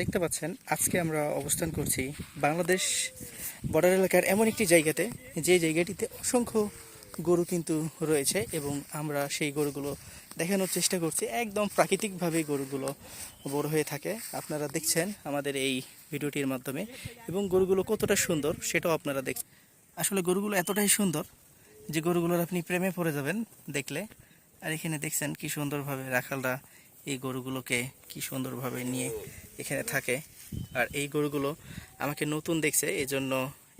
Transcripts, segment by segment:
দেখতে পাচ্ছেন, আজকে আমরা অবস্থান করছি বাংলাদেশ বর্ডার এলাকার এমন একটি জায়গাতে, যে জায়গাটিতে অসংখ্য গরু কিন্তু রয়েছে এবং আমরা সেই গরুগুলো দেখানোর চেষ্টা করছি। একদম প্রাকৃতিকভাবে গরুগুলো বড় হয়ে থাকে। আপনারা দেখছেন আমাদের এই ভিডিওটির মাধ্যমে এবং গরুগুলো কতটা সুন্দর সেটাও আপনারা দেখছেন আসলে গরুগুলো এতটাই সুন্দর যে গরুগুলোর আপনি প্রেমে পড়ে যাবেন দেখলে। আর এখানে দেখছেন কি সুন্দরভাবে রাখালরা এই গরুগুলোকে কি সুন্দরভাবে নিয়ে এখানে থাকে। আর এই গরুগুলো আমাকে নতুন দেখছে এই জন্য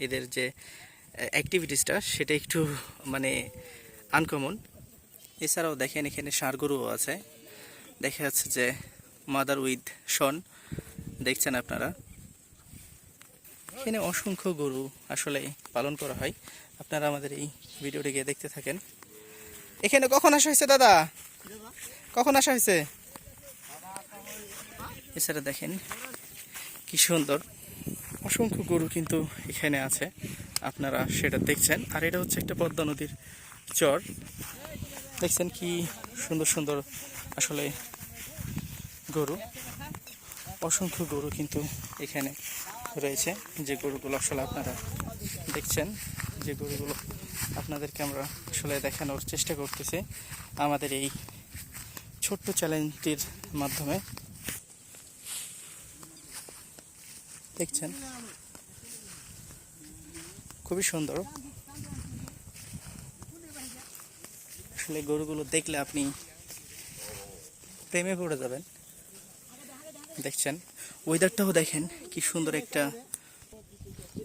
এদের যে অ্যাক্টিভিটিসটা সেটা একটু মানে আনকমন এছাড়াও দেখেন এখানে ষাঁড় গরুও আছে। দেখা যাচ্ছে যে মাদার উইথ শন দেখছেন আপনারা? এখানে অসংখ্য গরু আসলে পালন করা হয়। আপনারা আমাদের এই ভিডিওটিকে দেখতে থাকেন। এখানে কখন আসা হয়েছে দাদা? কখন আসা হয়েছে? এছাড়া দেখেন কি সুন্দর। অসংখ্য গরু কিন্তু এখানে আছে, আপনারা সেটা দেখছেন। আর এটা হচ্ছে একটা পদ্মা নদীর চর। দেখছেন কি সুন্দর সুন্দর আসলে গরু। অসংখ্য গরু কিন্তু এখানে রয়েছে। যে গরুগুলো আসলে আপনারা দেখছেন, যে গরুগুলো আপনাদেরকে আমরা আসলে দেখানোর চেষ্টা করতেছি। আমাদের এই ছোট্ট চ্যালেঞ্জটির মাধ্যমে দেখছেন। খুবই সুন্দর। আসলে গরুগুলো দেখলে আপনি প্রেমে পড়ে যাবেন। দেখছেন ওয়েদারটাও দেখেন কি সুন্দর একটা,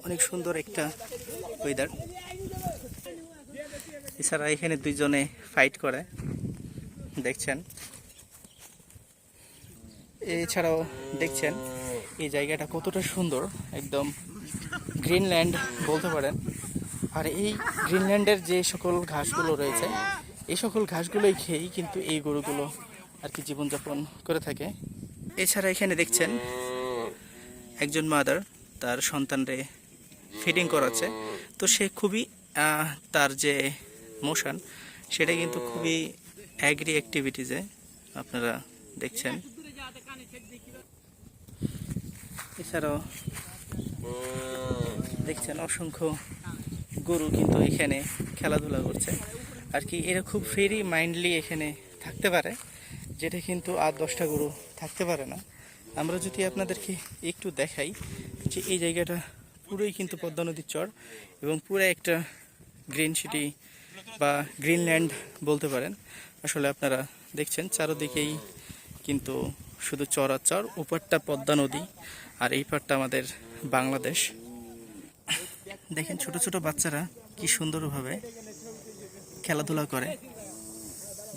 অনেক সুন্দর একটা ওয়েদার এছাড়া এখানে দুইজনে ফাইট করে। দেখছেন। এছাড়াও দেখছেন এই জায়গাটা কতটা সুন্দর, একদম গ্রিনল্যান্ড বলতে পারেন। আর এই গ্রিনল্যান্ডের যে সকল ঘাসগুলো রয়েছে, এই সকল ঘাসগুলোই খেয়েই কিন্তু এই গরুগুলো আর কি জীবনযাপন করে থাকে। এছাড়া এখানে দেখছেন একজন মাদার তার সন্তানরে ফিডিং করাচ্ছে। তো সে খুবই তার যে মোশন সেটা কিন্তু খুবই অ্যাগ্রি অ্যাক্টিভিটিজে আপনারা দেখছেন। এছাড়াও দেখছেন অসংখ্য গরু কিন্তু এখানে খেলাধুলা করছে। আর কি এরা খুব ফ্রি মাইন্ডলি এখানে থাকতে পারে যেটা কিন্তু আর দশটা গরু থাকতে পারে না। আমরা যদি আপনাদেরকে একটু দেখাই যে এই জায়গাটা পুরোই কিন্তু পদ্মা নদীর চর এবং পুরো একটা গ্রিন সিটি বা গ্রিনল্যান্ড বলতে পারেন। আসলে আপনারা দেখছেন চারোদিকেই কিন্তু শুধু চরাচর ওপারটা পদ্মা নদী আর এই পারটা আমাদের বাংলাদেশ। দেখেন ছোট ছোট বাচ্চারা কি সুন্দরভাবে খেলাধুলা করে।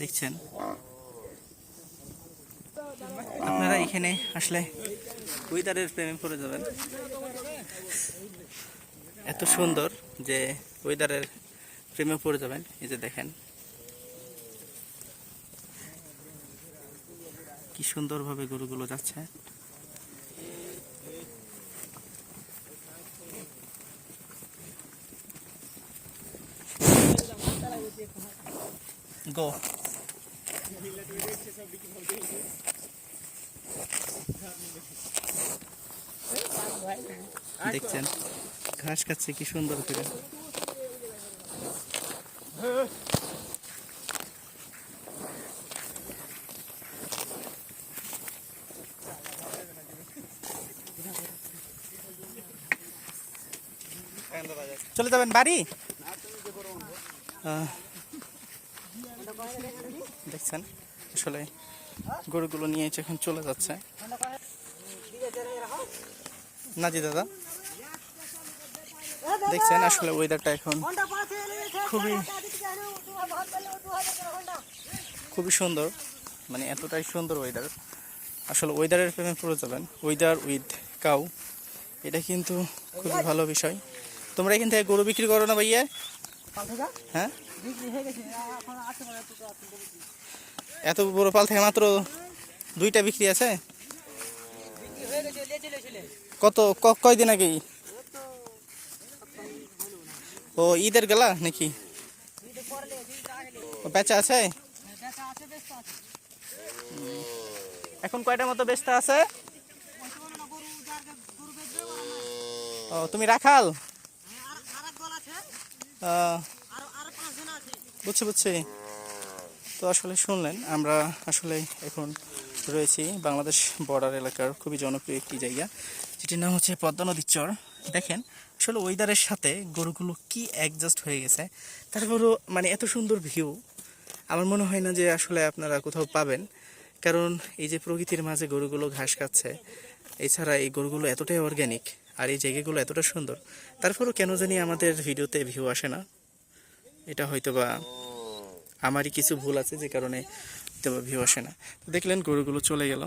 দেখছেন? আপনারা এখানে আসলে ওয়েদারের প্রেমে পড়ে যাবেন। এত সুন্দর যে ওয়েদারের প্রেমে পড়ে যাবেন। এই যে দেখেন কি সুন্দরভাবে গরুগুলো যাচ্ছে? দেখছেন? ঘাস খাচ্ছে কি সুন্দর করে। চলে যাবেন বাড়ি? দেখছেন? আসলে গরুগুলো নিয়ে এখন চলে যাচ্ছে। না জি দাদা, দেখছেন আসলে ওয়েদারটা এখন খুবই খুবই সুন্দর মানে এতটাই সুন্দর ওয়েদার আসলে ওয়েদারের প্রেমে পড়ে যাবেন। ওয়েদার উইথ কাউ এটা কিন্তু খুবই ভালো বিষয়। তোমরা এখান থেকে গরু বিক্রি করো না ভাইয়া? হ্যাঁ? এত বড় পাল থেকে মাত্র দুইটা বিক্রি আছে? কত কয়দিন আগে? ও ঈদের গেলা নাকি? বেচা আছে? এখন কয়টার মতো বেচতে আছে? ও তুমি রাখাল? বুঝছি বুঝছি। তো আসলে শুনলেন, আমরা আসলে এখন রয়েছি বাংলাদেশ বর্ডার এলাকার খুবই জনপ্রিয় একটি জায়গা, যেটির নাম হচ্ছে পদ্মা নদীর চর। দেখেন, আসলে ওয়েদারের সাথে গরুগুলো কি অ্যাডজাস্ট হয়ে গেছে তারপরও মানে এত সুন্দর ভিউ আমার মনে হয় না যে আসলে আপনারা কোথাও পাবেন। কারণ এই যে প্রকৃতির মাঝে গরুগুলো ঘাস খাচ্ছে, এছাড়া এই গরুগুলো এতটাই অর্গ্যানিক আর এই জায়গাগুলো এতটা সুন্দর, তারপরও কেন জানি আমাদের ভিডিওতে ভিউ আসে না। এটা হয়তো বা আমারই কিছু ভুল আছে যে কারণে ভিউ আসে না। দেখলেন গরুগুলো চলে গেল।